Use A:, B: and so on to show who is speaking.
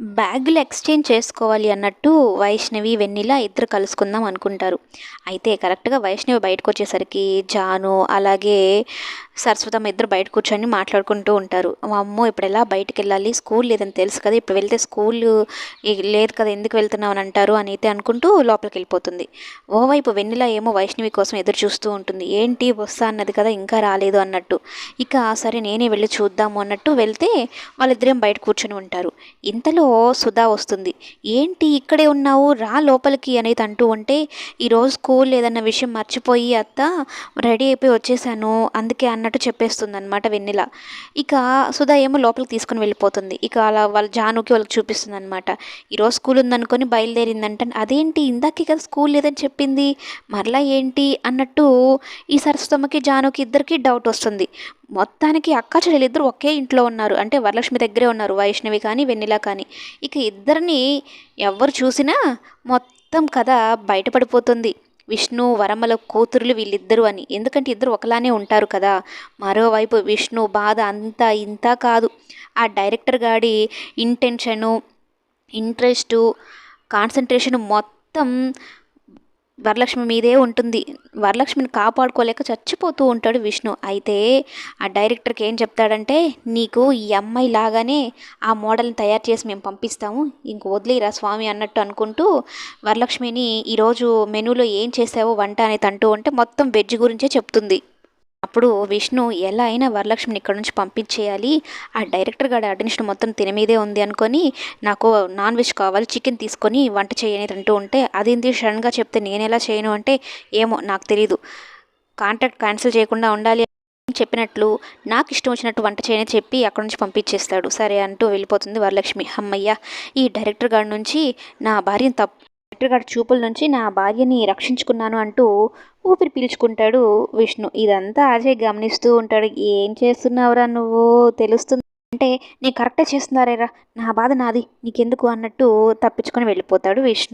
A: బ్యాగులు ఎక్స్చేంజ్ చేసుకోవాలి అన్నట్టు వైష్ణవి వెన్నెల ఇద్దరు కలుసుకుందాం అనుకుంటారు. అయితే కరెక్ట్గా వైష్ణవి బయటకు వచ్చేసరికి జాను అలాగే సరస్వతమ్మ ఇద్దరు బయట కూర్చొని మాట్లాడుకుంటూ ఉంటారు. అమ్మో ఇప్పుడు ఎలా బయటకు వెళ్ళాలి స్కూల్ లేదని తెలుసు కదా ఇప్పుడు వెళ్తే స్కూల్ లేదు కదా ఎందుకు వెళ్తున్నావు అని అంటారు అని అయితే అనుకుంటూ లోపలికి వెళ్ళిపోతుంది ఓవైపు వెన్నెల ఏమో వైష్ణవి కోసం ఎదురు చూస్తూ ఉంటుంది. ఏంటి వస్తా అన్నది కదా ఇంకా రాలేదు అన్నట్టు. ఇక సరే నేనే వెళ్ళి చూద్దాము అన్నట్టు వెళ్తే వాళ్ళిద్దరేం బయట కూర్చొని ఉంటారు. ఇంతలో సుధా వస్తుంది. ఏంటి ఇక్కడే ఉన్నావు? రా లోపలికి అనేది అంటూ ఉంటే ఈరోజు స్కూల్ ఏదన్న విషయం మర్చిపోయి అత్త రెడీ అయిపోయి వచ్చేసాను. అందుకే అన్న అన్నట్టు చెప్పేస్తుంది అనమాట వెన్నెల. ఇక సుధా ఏమో లోపలికి తీసుకుని వెళ్ళిపోతుంది. ఇక అలా వాళ్ళ జానుకి వాళ్ళకి చూపిస్తుంది అనమాట ఈరోజు స్కూల్ ఉందనుకొని బయలుదేరిందంట. అదేంటి ఇందాకే కదా స్కూల్ లేదని చెప్పింది? మరలా ఏంటి? అన్నట్టు ఈ సరస్వతమ్మకి జానుకి ఇద్దరికి డౌట్ వస్తుంది. మొత్తానికి అక్క చెల్లెలిద్దరు ఒకే ఇంట్లో ఉన్నారు. అంటే వరలక్ష్మి దగ్గరే ఉన్నారు వైష్ణవి కానీ వెన్నెల కానీ. ఇక ఇద్దరిని ఎవరు చూసినా మొత్తం కథ బయటపడిపోతుంది. విష్ణు వరమల కూతురులు వీళ్ళిద్దరూ అని. ఎందుకంటే ఇద్దరు ఒకలానే ఉంటారు కదా. మరోవైపు విష్ణు బాధ అంతా ఇంత కాదు. ఆ డైరెక్టర్ గాడి ఇంటెన్షను ఇంట్రెస్టు కాన్సన్ట్రేషన్ మొత్తం వరలక్ష్మి మీదే ఉంటుంది. వరలక్ష్మిని కాపాడుకోలేక చచ్చిపోతూ ఉంటాడు విష్ణు. అయితే ఆ డైరెక్టర్కి ఏం చెప్తాడంటే నీకు ఈ అమ్మాయి లాగానే ఆ మోడల్ని తయారు చేసి మేము పంపిస్తాము. ఇంక వదిలేరా స్వామి అన్నట్టు అనుకుంటూ వరలక్ష్మిని ఈరోజు మెనూలో ఏం చేసావో వంట అనేది అంటూ ఉంటే మొత్తం వెజ్ గురించే చెప్తుంది. అప్పుడు విష్ణు ఎలా అయినా వరలక్ష్మిని ఇక్కడ నుంచి పంపించేయాలి. ఆ డైరెక్టర్ గారి అటెన్షన్ మొత్తం తిన మీదే ఉంది అనుకొని నాకు నాన్ వెజ్ కావాలి చికెన్ తీసుకొని వంట చేయని అంటూ ఉంటే అదేంటి సడన్గా చెప్తే నేను ఎలా చేయను అంటే ఏమో నాకు తెలియదు కాంట్రాక్ట్ క్యాన్సిల్ చేయకుండా ఉండాలి చెప్పినట్లు నాకు ఇష్టం వచ్చినట్టు వంట చేయని చెప్పి అక్కడ నుంచి పంపించేస్తాడు. సరే అంటూ వెళ్ళిపోతుంది వరలక్ష్మి. అమ్మయ్య ఈ డైరెక్టర్ గారి నుంచి నా భార్యను తప్పు డైరెక్టర్ గారి చూపుల నుంచి నా భార్యని రక్షించుకున్నాను అంటూ ఊపిరి పీల్చుకుంటాడు విష్ణు. ఇదంతా అజయ్ గమనిస్తూ ఉంటాడు. ఏం చేస్తున్నావురా నువ్వు? తెలుస్తుంది. అంటే నేను కరెక్టే చేస్తున్నారేరా? నా బాధ నాది. నీకెందుకు అన్నట్టు తప్పించుకొని వెళ్ళిపోతాడు విష్ణు.